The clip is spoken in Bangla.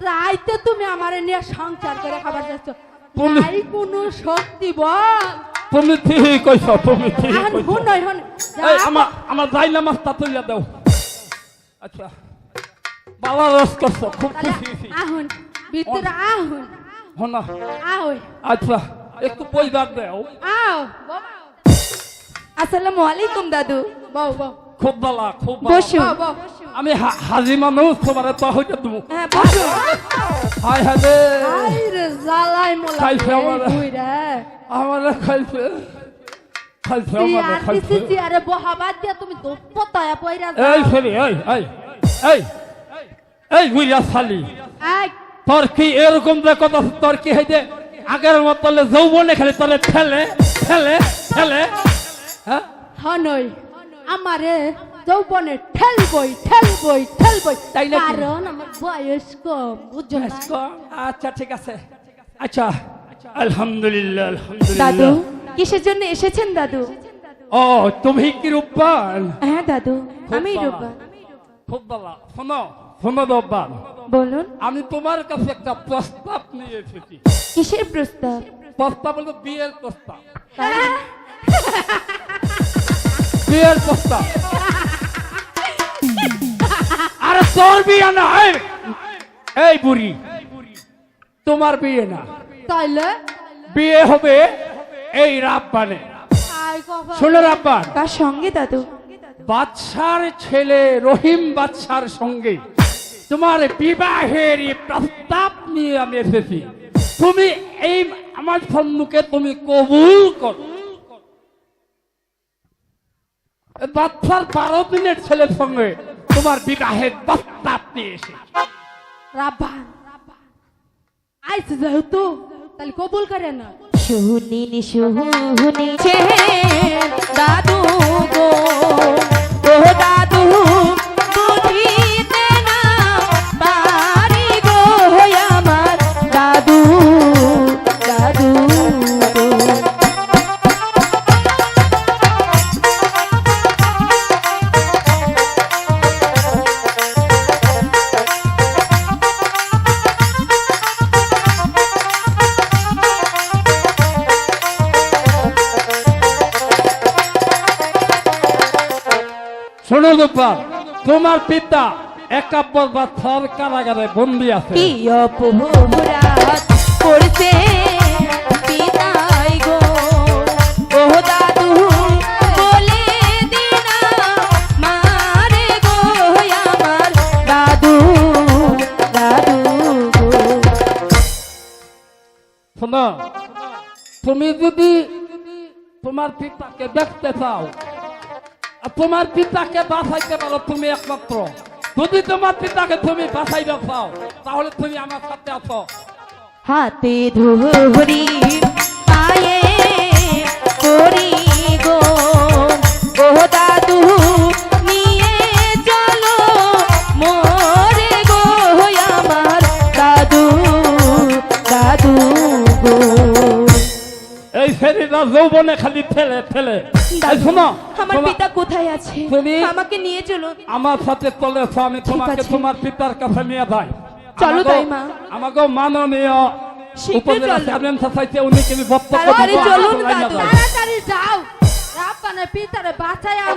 আমার নিয়ে সংসার করে খাবার যাচ্ছ। তুমি- নাই কোনো শক্তি বল। তুমি ঠিক কইছ তুমি ঠিক কইছ। হুন নয় এই আমার আমার তুইয়া দাও। আচ্ছা। বাবা রস করছ খুব খুশি আহুন ভিতরে আহুন। হনা আহই। আচ্ছা একটু পয়দার দেও। আও। আসসালামু আলাইকুম দাদু। বউ বউ। খুব বালা খুব আমি হাজি মানুষ তোমার তো হইতে দেবো। হ্যাঁ বসুন হাই হাজে আই রে জালাই মোলা খাইছে আমার। খাইছে। খাইছে তুই আমার আর খাইছে। কিছু চেয়ারে বহাবাদ দিয়া তুমি দোপতায়া পয়রা এই ফেরি এই এই এই এই গুইয়া সালি এই। তোর কি এরকম যে কথা তোর কি হইতে? আগের মতো যৌবনে খালি তোলে ঠেলে ঠেলে ঠেলে। হ্যাঁ? হনই। আমারে যৌবনে ঠেলবই ঠেলবই ঠেলবই। তাই নাকি? কারণ আমার বয়স কম বুঝছ না? আচ্ছা ঠিক আছে। আচ্ছা আলহামদুলিল্লাহ আলহামদুলিল্লাহ। দাদু কিসের জন্য এসেছেন দাদু? ও তুমি কি রূপবান? হ্যাঁ দাদু আমি ভালো। রূপা খুব ভালো। শোনো শোনো রূপবান। বলুন। আমি তোমার কাছে একটা প্রস্তাব নিয়ে এসেছি। কিসের প্রস্তাব? প্রস্তাব হলো বিয়ের প্রস্তাব। বিয়ের প্রস্তাব। আরে তোর বিয়ে না এই, বুড়ি তোমার বিয়ে না। তাইলে? বিয়ে হবে এই রাব্বানে। শোনো রাব্বান। কার সঙ্গে দাদু। বাদশার ছেলে রহিম বাদশার সঙ্গে। তোমার বিবাহের প্রস্তাব নিয়ে আমি এসেছি। তুমি এই আমার সম্মুখে তুমি কবুল করো। বাদশার বারো দিনের ছেলের সঙ্গে তোমার বিবাহের বাচ্চা আপনি এসে রাব্বা আইছে যেহেতু তাহলে কবুল করে না। শুনিনি শুনিছে দাদু গো। শোনো গোপাল তোমার পিতা একাব্বর বা থর কারাগারে বন্দি আছে। করছে তুমি যদি তোমার পিতাকে দেখতে চাও তোমার পিতাকে বাঁচাইতে পারো তুমি একমাত্র। যদি তোমার পিতাকে তুমি বাঁচাইতে চাও তাহলে তুমি আমার সাথে আছো। হাতে ধরি পায়ে করি গো। ও দাদু নিয়ে চলো মোরে গো আমার দাদু দাদু গো। এই ফেরিটা যৌবনে খালি ফেলে ফেলে। শোনো আমার পিতা কোথায় আছে তুমি- আমাকে নিয়ে চলুন আমার সাথে চলেছ আমি তোমাকে আছে। তোমার পিতার কাছে নিয়ে যাই চলো আমাকেও- তাই মা। আমাকেও মাননীয় উপজেলা চেয়ারম্যান চাইছে উনি কিন্তু বক্তব্য তাড়াতাড়ি চলুন আমাকে। যাও। তাড়াতাড়ি যাও রাব্বানের পিতারে বাঁচাই